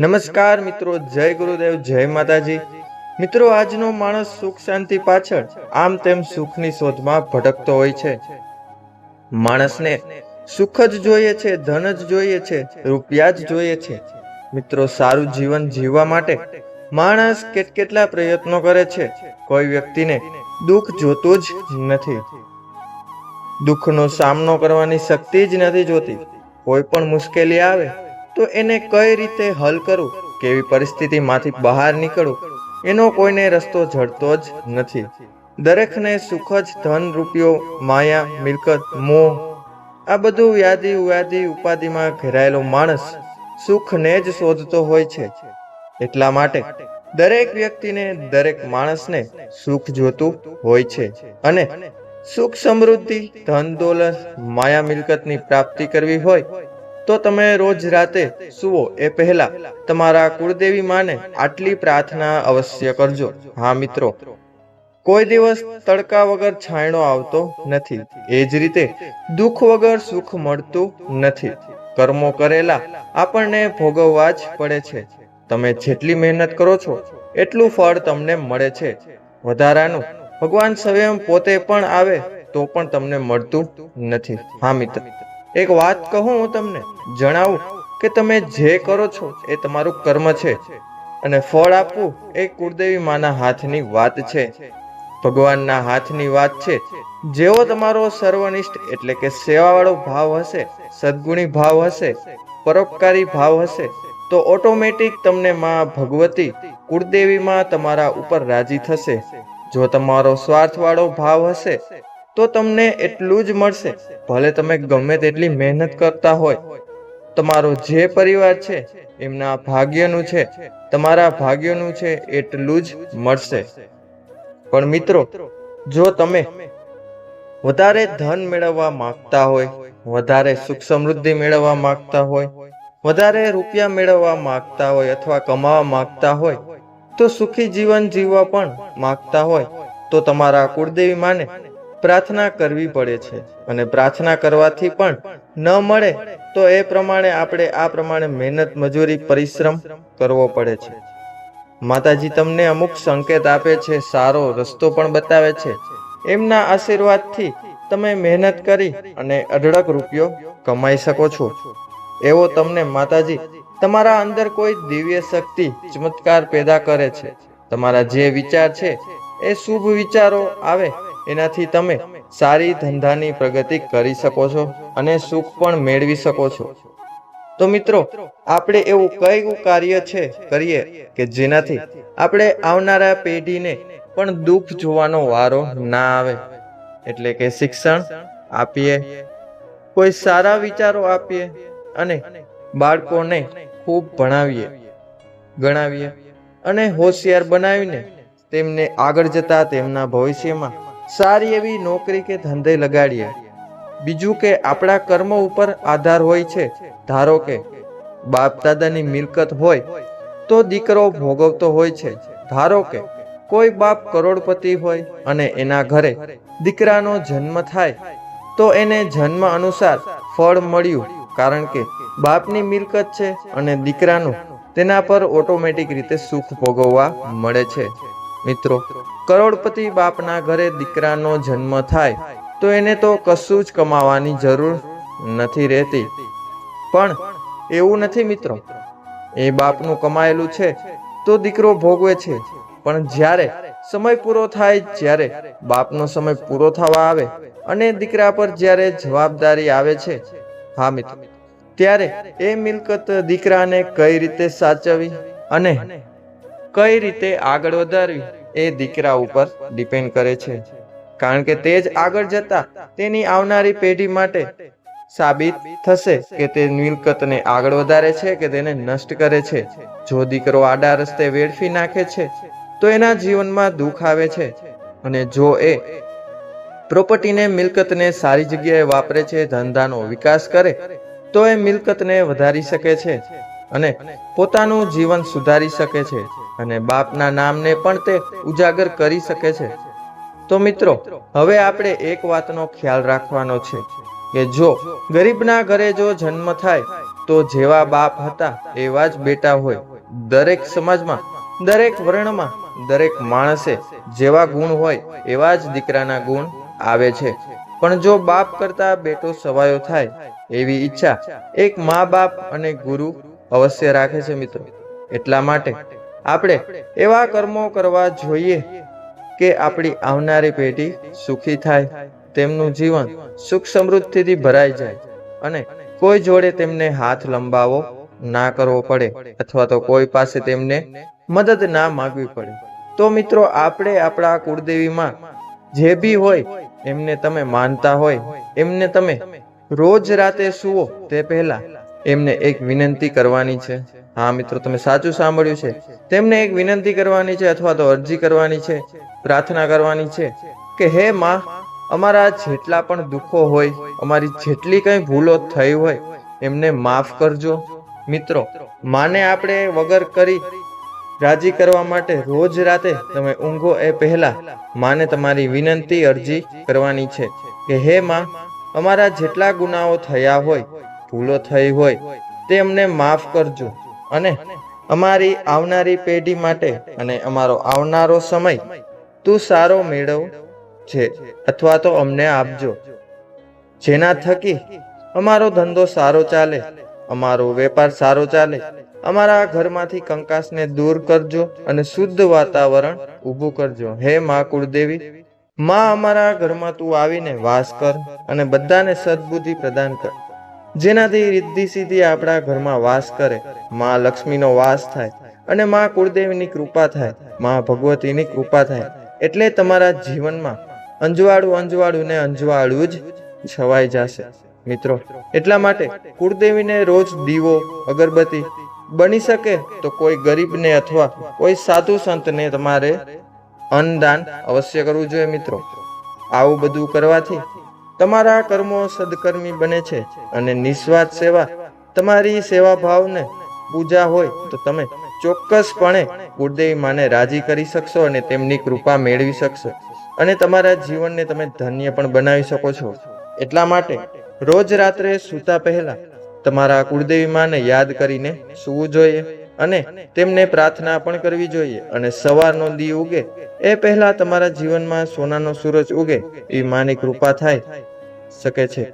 નમસ્કાર મિત્રો, જય ગુરુદેવ, જય માતાજી. મિત્રો, આજનો માણસ સુખ શાંતિ પાછળ આમ તેમ સુખની શોધમાં ભટકતો હોય છે. માણસને સુખ જ જોઈએ છે, ધન જ જોઈએ છે, રૂપિયા જ જોઈએ છે. મિત્રો, સારું જીવન જીવવા માટે માણસ કેટ કેટલા પ્રયત્નો કરે છે, કોઈ વ્યક્તિને દુઃખ જોતું જ નથી. દુઃખનો સામનો કરવાની શક્તિ જ નથી જોતી. કોઈ પણ મુશ્કેલી આવે તો એને કઈ રીતે હલ કરું? કેવી પરિસ્થિતિમાંથી બહાર નીકળું? એનો કોઈને રસ્તો જડતો જ નથી. દરેકને સુખ જ ધન, રૂપિયો, માયા, મિલકત, મોહ, આ બધું વ્યાધિ વ્યાધિ ઉપાધિમાં ઘેરાયેલો માણસ સુખને જ શોધતો હોય છે. એટલા માટે દરેક વ્યક્તિને દરેક માણસને સુખ જોતું હોય છે અને સુખ સમૃદ્ધિ, ધન, દોલત, માયા, મિલકતની પ્રાપ્તિ કરવી હોય તો તમે રોજ રાતે સુવો એ પહેલા તમારા કુળદેવી માને આટલી પ્રાર્થના અવશ્ય કરજો. હા, મિત્રો. કોઈ દિવસ તડકા વગર છાંયડો આવતો નથી. એ જ રીતે દુઃખ વગર સુખ મળતું નથી. કર્મો કરેલા આપણને ભોગવવા જ પડે છે. તમે જેટલી મહેનત કરો છો, એટલું ફળ તમને મળે છે. વધારાનું ભગવાન સ્વયં પોતે પણ આવે તો પણ તમને મળતું નથી. હા, મિત્ર. એક વાત કહું હું તમને? જણાવું કે તમે જે કરો છો એ તમારું કર્મ છે અને ફળ આપવું એ કુળદેવી માના હાથની વાત છે. ભગવાનના હાથની વાત છે. જેવો તમારો સર્વનિષ્ઠ એટલે કે સેવાવાળો ભાવ હશે, સદગુણી ભાવ હશે, પરોપકારી ભાવ હશે, તો ઓટોમેટિક તમને માં ભગવતી કુળદેવીમાં તમારા ઉપર રાજી થશે. જો તમારો સ્વાર્થવાળો ભાવ હશે તો તમને એટલું જ મળશે. ભલે તમે ગમે તેટલી મહેનત કરતા હોય. તમારો જે પરિવાર છે, એમના ભાગ્યનું છે, તમારા ભાગ્યનું છે, એટલું જ મળશે. પણ મિત્રો, જો તમે વધારે ધન મેળવવા માંગતા હોય, વધારે સુખ સમૃદ્ધિ મેળવવા માંગતા હોય, વધારે રૂપિયા મેળવવા માંગતા હોય અથવા કમાવા માંગતા હોય, તો સુખી જીવન જીવવા પણ માંગતા હોય, તો તમારા કુળદેવી માને પ્રાર્થના કરવી પડે છે અને પ્રાર્થના કરવાથી પણ ન મળે તો એ પ્રમાણે આપણે આ પ્રમાણે મહેનત, મજૂરી, પરિશ્રમ કરવો પડે છે. માતાજી તમને અમુક સંકેત આપે છે, સારો રસ્તો પણ બતાવે છે. એમના આશીર્વાદથી તમે મહેનત કરી અને અઢળક રૂપિયો કમાઈ શકો છો. એવો તમને માતાજી તમારા અંદર કોઈ દિવ્ય શક્તિ, ચમત્કાર પેદા કરે છે. તમારા જે વિચાર છે એ શુભ વિચારો આવે એનાથી તમે સારી ધંધાની પ્રગતિ કરી શકો છો અને સુખ પણ મેળવી શકો છો. તો મિત્રો, આપણે એવું કયું કાર્ય છે કરીએ કે જેનાથી આપણે આવનારા પેઢીને પણ દુઃખ જોવાનો વારો ના આવે? એટલે કે શિક્ષણ આપીએ, કોઈ સારા વિચારો આપીએ અને બાળકોને ખૂબ ભણાવીએ, ગણાવીએ અને હોશિયાર બનાવીને તેમને આગળ જતા તેમના ભવિષ્યમાં સારી એવી નોકરી કે ધંધે લગાડીએ. બીજું કે આપણા કર્મ ઉપર આધાર હોય છે. ધારો કે બાપ દાદાની મિલકત હોય તો દીકરો ભોગવતો હોય છે. ધારો કે કોઈ બાપ કરોડપતિ હોય અને એના ઘરે દીકરાનો જન્મ થાય તો એને જન્મ અનુસાર ફળ મળ્યું કારણ કે બાપની મિલકત છે અને દીકરાનું તેના પર ઓટોમેટિક રીતે સુખ ભોગવવા મળે છે. મિત્રો, કરોડપતિ બાપના ઘરે દીકરાનો જન્મ થાય, તો એને તો કશું જ કમાવાની જરૂર નથી રહેતી. પણ એવું નથી મિત્રો, એ બાપનું કમાયેલું છે, તો દીકરો ભોગવે છે. પણ જ્યારે સમય પૂરો થાય, જ્યારે બાપનો સમય પૂરો થવા આવે અને દીકરા પર જ્યારે જવાબદારી આવે છે, હા મિત્રો, ત્યારે એ મિલકત દીકરાને કઈ રીતે સાચવી અને કઈ રીતે આગળ વધારવી એ દીકરા ઉપર ડિપેન્ડ કરે છે. કારણ કે તે જ આગળ જતા તેની આવનારી પેઢી માટે સાબિત થશે કે તે મિલકતને આગળ વધારે છે કે તેને નષ્ટ કરે છે. જો દીકરો આડા રસ્તે વેડફી નાખે છે, તો એના જીવનમાં દુઃખ આવે છે. અને જો એ પ્રોપર્ટીને મિલકતને સારી જગ્યાએ વાપરે છે, ધંધાનો વિકાસ કરે, તો એ મિલકતને વધારી શકે છે અને પોતાનું જીવન સુધારી શકે છે. અને બાપના નામને પણ તે ઉજાગર કરી શકે છે. તો મિત્રો, હવે આપણે એક વાતનો ખ્યાલ રાખવાનો છે કે જો ગરીબના ઘરે જો જન્મ થાય, તો જેવા બાપ હતા એવા જ બેટા હોય. દરેક સમાજમાં, દરેક વર્ણમાં, દરેક માણસે જેવા ગુણ હોય એવા જ દીકરાના ગુણ આવે છે. પણ જો બાપ કરતા બેટો સવાયો થાય, એવી ઈચ્છા એક મા બાપ અને ગુરુ અવશ્ય રાખે છે મિત્રો. એટલા માટે આપણે એવા કર્મો કરવા જોઈએ કે આપણી આવનારી પેઢી સુખી થાય, તેમનું જીવન સુખ સમૃદ્ધિથી ભરાઈ જાય અને કોઈ જોડે તેમને હાથ લંબાવો ના કરવો પડે અથવા તો કોઈ પાસે તેમને મદદ ના માગવી પડે. તો મિત્રો, આપણે આપણા કુળદેવીમાં જે બી હોય, એમને તમે માનતા હોય, એમને તમે રોજ રાતે સુવો તે પહેલા એમને એક વિનંતી કરવાની છે. હા, મિત્રો, તમે સાચું સાંભળ્યું છે. તેમને એક વિનંતી કરવાની છે અથવા તો અરજી કરવાની છે, પ્રાર્થના કરવાની છે કે, હે માં, અમારા જેટલા પણ દુઃખો હોય, અમારી જેટલી કંઈ ભૂલો થઈ હોય, એમને માફ કરજો. મિત્રો, માને આપણે વગર કરી રાજી કરવા માટે રોજ રાતે તમે ઊંઘો એ પહેલા માને તમારી વિનંતી અરજી કરવાની છે કે, હે માં, અમારા જેટલા ગુનાઓ થયા હોય ભૂલો થઈ હોય તે અમને માફ કરજો. અને અમારી આવનારી પેઢી માટે અને અમારો આવનારો સમય તું સારો મેળવ છે અથવા તો અમને આપજો. જેના થકી અમારો ધંધો સારો ચાલે, અમારો વેપાર સારો ચાલે, અમારા ઘરમાંથી કંકાસને દૂર કરજો અને શુદ્ધ વાતાવરણ ઊભું કરજો. હે મા કુળદેવી, માં અમારા ઘરમાં તું આવીને વાસ કર અને બધાને સદબુદ્ધિ પ્રદાન કર. જેનાથી રિદ્ધિ સિદ્ધિ આપણા ઘરમાં વાસ કરે, માં લક્ષ્મીનો વાસ થાય અને માં કુળદેવીની કૃપા થાય, માં ભગવતીની કૃપા થાય, એટલે તમારા જીવનમાં અંજવાળું અંજવાળું ને અંજવાળું જ છવાઈ જશે. મિત્રો, એટલા માટે કુળદેવીને રોજ દીવો, અગરબત્તી બની શકે તો કોઈ ગરીબને અથવા કોઈ સાધુ સંતને તમારે અન્નદાન અવશ્ય કરવું જોઈએ મિત્રો. આવું બધું કરવાથી તમારા કર્મો સદકર્મી બને છે અને નિસ્વાર્થ સેવા તમારી સેવા ભાવને પૂજા હોય તો તમે ચોક્કસપણે કુળદેવી માને રાજી કરી શકશો અને તેમની કૃપા મેળવી શકશો. અને તમારા જીવનને તમે ધન્ય પણ બનાવી શકો છો. એટલા માટે રોજ રાત્રે સૂતા પહેલા તમારા કુળદેવી માને યાદ કરીને સૂવું જોઈએ. અને તેમને પ્રાર્થના પણ કરવી જોઈએ. અને સવારનો દી ઉગે, એ પહેલા તમારા જીવનમાં સોનાનો સૂરજ ઉગે એ માની કૃપા થાય શકે છે.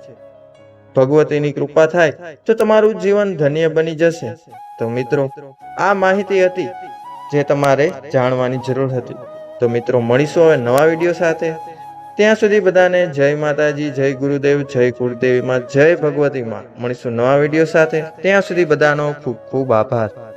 ભગવતીની કૃપા થાય તો તમારું જીવન ધન્ય બની જશે. તો મિત્રો, આ માહિતી હતી જે તમારે જાણવાની જરૂર હતી. તો મિત્રો, મળીશું હવે નવા વીડિયો સાથે. ત્યાં સુધી બધાને જય માતાજી, જય ગુરુદેવ, જય કુળદેવીમાં જય ભગવતીમાં મળીશું નવા વીડિયો સાથે. ત્યાં સુધી બધાનો ખૂબ ખૂબ આભાર.